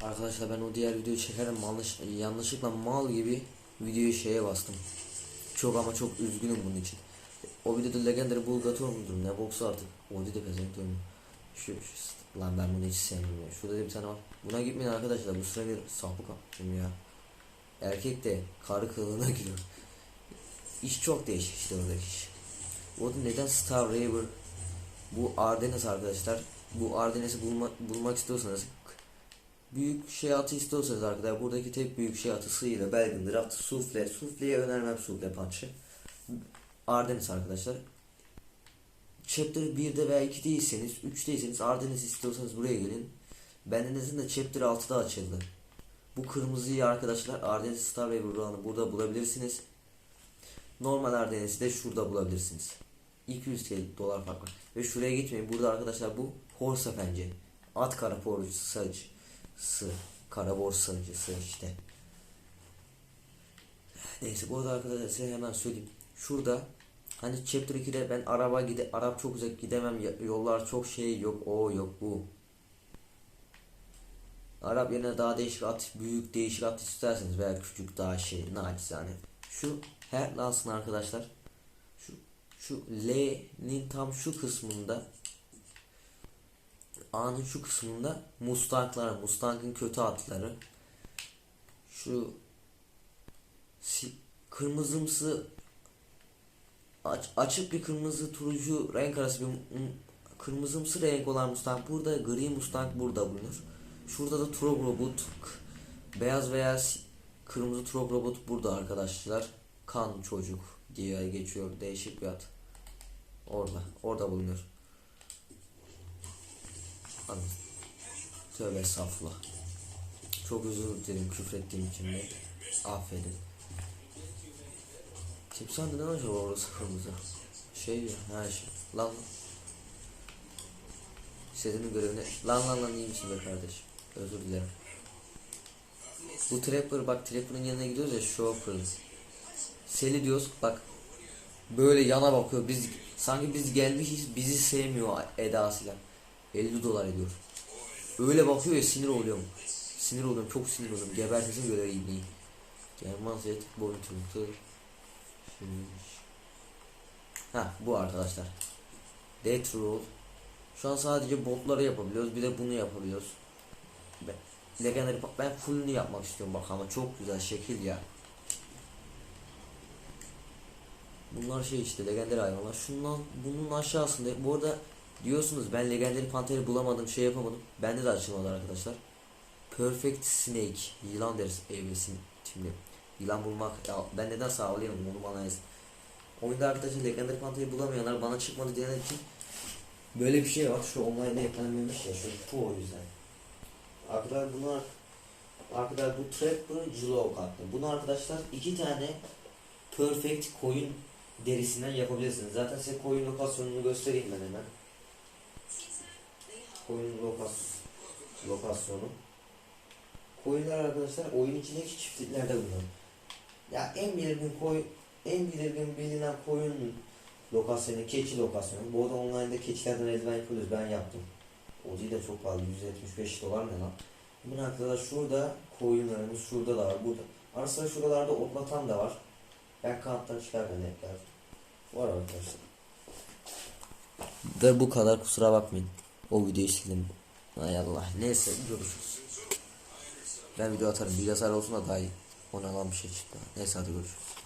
Arkadaşlar ben o diğer videoyu çekerim yanlış, yanlışlıkla mal gibi videoyu şeye bastım. Çok ama çok üzgünüm bunun için. O videoda Legendary Bulgator mudur ne boksu artık. O dedi pezevenk diyorum. Şu, şu lan ben bunu hiç sevmiyorum ya. Şurada da bir tane var. Buna gitmeyin arkadaşlar bu sıra bir sapık yaptım ya. Erkek de karı kılığına giriyor. İş çok değişik işte oradaki iş. O da neden Star Raver bu Ardennes arkadaşlar. Bu Ardennes'i bulma, bulmak istiyorsanız büyük şey atı istiyorsanız arkadaşlar buradaki tek büyük şey atı sıyla belgin draft sufle sufleye önermem sufle punch'ı Ardennes arkadaşlar. Chapter 1'de veya 2'deyseniz 3'teyseniz Ardennes istiyorsanız buraya gelin. Bendeniz'in de Chapter 6'da açıldı. Bu kırmızıyı arkadaşlar Ardennes Star ve Buran'ı burada bulabilirsiniz. Normal Ardennes'i de şurada bulabilirsiniz. 200 TL dolar fark var. Ve şuraya gitmeyin. Burada arkadaşlar bu Horsa Fence at kara porucu saç sı kara borsacısı işte. Neyse bu arada arkadaşlar size hemen söyleyeyim. Şurada hani chapter 2'de ben araba gide Arap çok uzak gidemem yollar çok şey yok o yok bu. Arap yerine daha değişik at büyük değişik at isterseniz veya küçük daha şey naçizane. Şu her lansın arkadaşlar. Şu şu L'nin tam şu kısmında A'nın şu kısmında Mustang'lar, Mustang'ın kötü atları. Şu kırmızımsı aç- açık bir kırmızı turuncu renk arası bir kırmızımsı renk olan Mustang burada, gri Mustang burada bulunur. Şurada da Turbo Robot beyaz veya kırmızı Turbo Robot burada arkadaşlar. Kan çocuk diye geçiyor değişik bir at. Orada, orada bulunuyor. Anladım. Tövbe estağfurullah. Çok özür dilerim küfrettiğim için de. Affedin. Timsah neden acaba orası kırmızı? Şey ya, her şey. Lan. İstediğinin görevine. Lan lan lan iyi misin be kardeşim? Özür dilerim. Bu Trapper bak Trapper'ın yanına gidiyoruz ya Chauffeur'ın. Seli diyoruz bak. Böyle yana bakıyor. Biz sanki biz gelmişiz bizi sevmiyor edasıyla. 50 dolar ediyor. Öyle bakıyor ya sinir oluyorum. Sinir oluyorum çok sinir oluyorum. Gebertesin göre ibneyi. Gelmez et boyutuntur. Ha bu arkadaşlar. Death Roll. Şu an sadece botları yapabiliyoruz. Bir de bunu yapabiliyoruz. Ben, Legendary ben fullünü yapmak istiyorum bak ama çok güzel şekil ya. Bunlar şey işte legendary hayvanlar. Şundan bunun aşağısında bu arada diyorsunuz ben legendary panteri bulamadım şey yapamadım. Bende de açılmadı arkadaşlar. Perfect Snake yılan deriz evresin şimdi. Yılan bulmak ya ben neden sağlayamam onu bana yazın. Oyunda arkadaşlar legendary panteri bulamayanlar bana çıkmadı diyenler için böyle bir şey var. Şu online'da yakalanmamış ya şu bu o yüzden. Arkadaşlar bunlar Arkadaşlar bu Trapper Jilo kartı. Bunu arkadaşlar iki tane Perfect koyun derisinden yapabilirsiniz. Zaten size koyun lokasyonunu göstereyim ben hemen. Koyun lokas lokasyonu. Koyunlar arkadaşlar oyun içindeki çiftliklerde bulunuyor. Ya en belirgin koy en belirgin bilinen koyun lokasyonu keçi lokasyonu. Bu arada online'da keçilerden eldiven yapıyoruz. Ben yaptım. O değil de çok pahalı. 175 dolar ne lan? Bunun arkadaşlar şurada koyunlarımız şurada da var. Burada. Ara sıra şuralarda otlatan da var. Ben kanattan çıkarmayan hepler. Var arkadaşlar. Ve bu kadar kusura bakmayın. O videoyu sildim. Hay Allah. Neyse görüşürüz. Ben video atarım. Bilgisayar olsun da daha iyi. Ona lan bir şey çıktı. Neyse hadi görüşürüz.